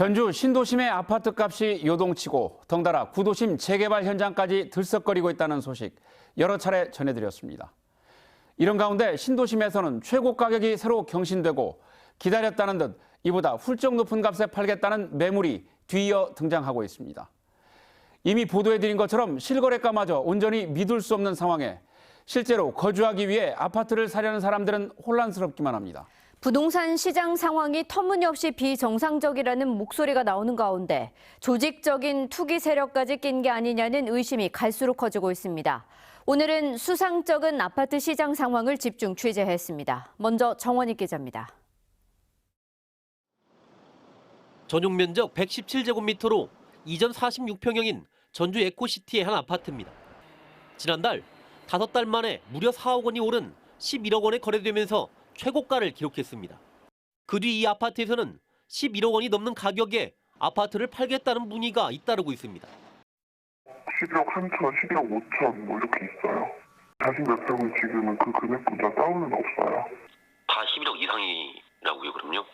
전주 신도심의 아파트 값이 요동치고 덩달아 구도심 재개발 현장까지 들썩거리고 있다는 소식 여러 차례 전해드렸습니다. 이런 가운데 신도심에서는 최고 가격이 새로 경신되고 기다렸다는 듯 이보다 훌쩍 높은 값에 팔겠다는 매물이 뒤이어 등장하고 있습니다. 이미 보도해드린 것처럼 실거래가마저 온전히 믿을 수 없는 상황에 실제로 거주하기 위해 아파트를 사려는 사람들은 혼란스럽기만 합니다. 부동산 시장 상황이 터무니없이 비정상적이라는 목소리가 나오는 가운데 조직적인 투기 세력까지 낀 게 아니냐는 의심이 갈수록 커지고 있습니다. 오늘은 수상쩍은 아파트 시장 상황을 집중 취재했습니다. 먼저 정원희 기자입니다. 전용 면적 117제곱미터로 이전 46평형인 전주 에코시티의 한 아파트입니다. 지난달 5달 만에 무려 4억 원이 오른 11억 원에 거래되면서 최고가를 기록했습니다. 그 뒤 이 아파트에서는 11억 원이 넘는 가격에 아파트를 팔겠다는 문의가 잇따르고 있습니다. 11억 3천, 11억 5천 뭐 이렇게 있어요. 자신 몇 평은 지금은 그 금액보다 다운은 없어요. 다 11억 이상이라고요, 그럼요?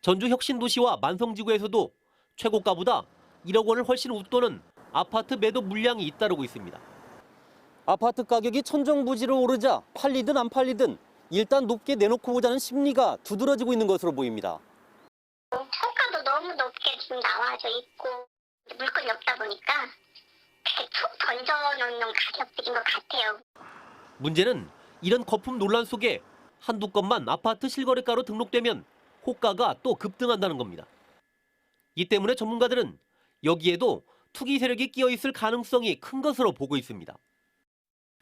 전주 혁신도시와 만성지구에서도 최고가보다 1억 원을 훨씬 웃도는 아파트 매도 물량이 잇따르고 있습니다. 아파트 가격이 천정부지로 오르자 팔리든 안 팔리든 일단 높게 내놓고 보자는 심리가 두드러지고 있는 것으로 보입니다. 평가도 너무 높게 지금 나와져 있고 물건이 없다 보니까 툭 던져놓는 가격들인 것 같아요. 문제는 이런 거품 논란 속에 한두 건만 아파트 실거래가로 등록되면 호가가 또 급등한다는 겁니다. 이 때문에 전문가들은 여기에도 투기 세력이 끼어 있을 가능성이 큰 것으로 보고 있습니다.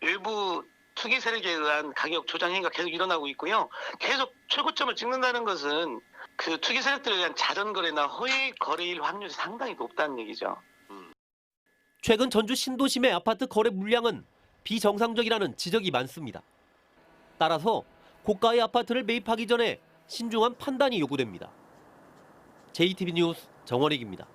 일부 투기 세력에 의한 가격 조장 행위가 계속 일어나고 있고요. 계속 최고점을 찍는다는 것은 그 투기 세력들에 의한 자전 거래나 허위 거래일 확률이 상당히 높다는 얘기죠. 최근 전주 신도심의 아파트 거래 물량은 비정상적이라는 지적이 많습니다. 따라서 고가의 아파트를 매입하기 전에 신중한 판단이 요구됩니다. JTB 뉴스 정원익입니다.